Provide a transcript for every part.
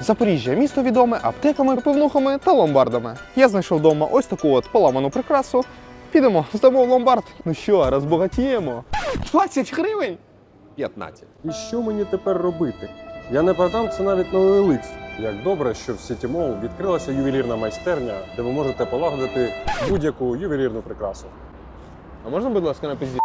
Запоріжжя місто відоме аптеками, пивнухами та ломбардами. Я знайшов вдома ось таку от поламану прикрасу. Підемо, здамо в ломбард. Ну що, розбагатіємо? 20 гривень? 15. І що мені тепер робити? Я не продам це навіть на OLX. Як добре, що в Сіті Мол відкрилася ювелірна майстерня, де ви можете полагодити будь-яку ювелірну прикрасу. А можна, будь ласка, на пізді?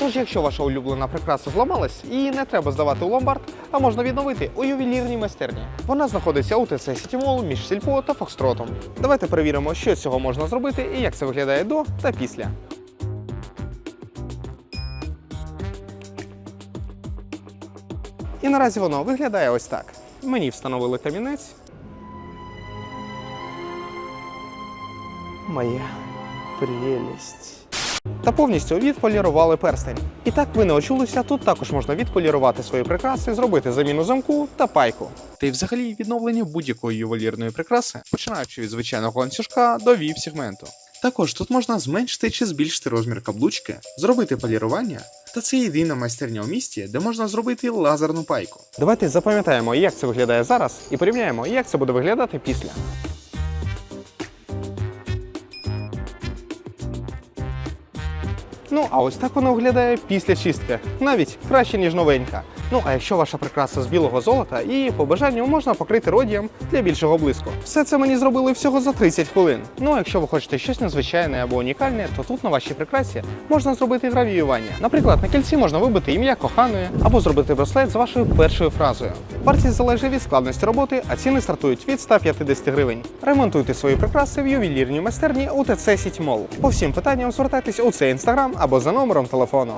Тож, якщо ваша улюблена прикраса зламалась, її не треба здавати у ломбард, а можна відновити у ювелірній майстерні. Вона знаходиться у ТЦ Сітімол між Сільпо та Фокстротом. Давайте перевіримо, що з цього можна зробити і як це виглядає до та після. І наразі воно виглядає ось так. Мені встановили камінець. Моя прелість. Та повністю відполірували перстень. І так ви не очулися, тут також можна відполірувати свої прикраси, зробити заміну замку та пайку. Та й взагалі відновлення будь-якої ювелірної прикраси, починаючи від звичайного ланцюжка до віп сегменту. Також тут можна зменшити чи збільшити розмір каблучки, зробити полірування. Та це єдина майстерня у місті, де можна зробити лазерну пайку. Давайте запам'ятаємо, як це виглядає зараз, і порівняємо, як це буде виглядати після. Ну, а ось так воно виглядає після чистки. Навіть краще, ніж новенька. Ну, а якщо ваша прикраса з білого золота, її по бажанню можна покрити родієм для більшого блиску. Все це мені зробили всього за 30 хвилин. Ну, а якщо ви хочете щось незвичайне або унікальне, то тут на вашій прикрасі можна зробити гравіювання. Наприклад, на кільці можна вибити ім'я коханої або зробити браслет з вашою першою фразою. Вартість залежить від складності роботи, а ціни стартують від 150 гривень. Ремонтуйте свої прикраси в ювелірній майстерні у ТЦ Сіть По всім питанням звертайтесь у цей інстаграм або за номером телефону.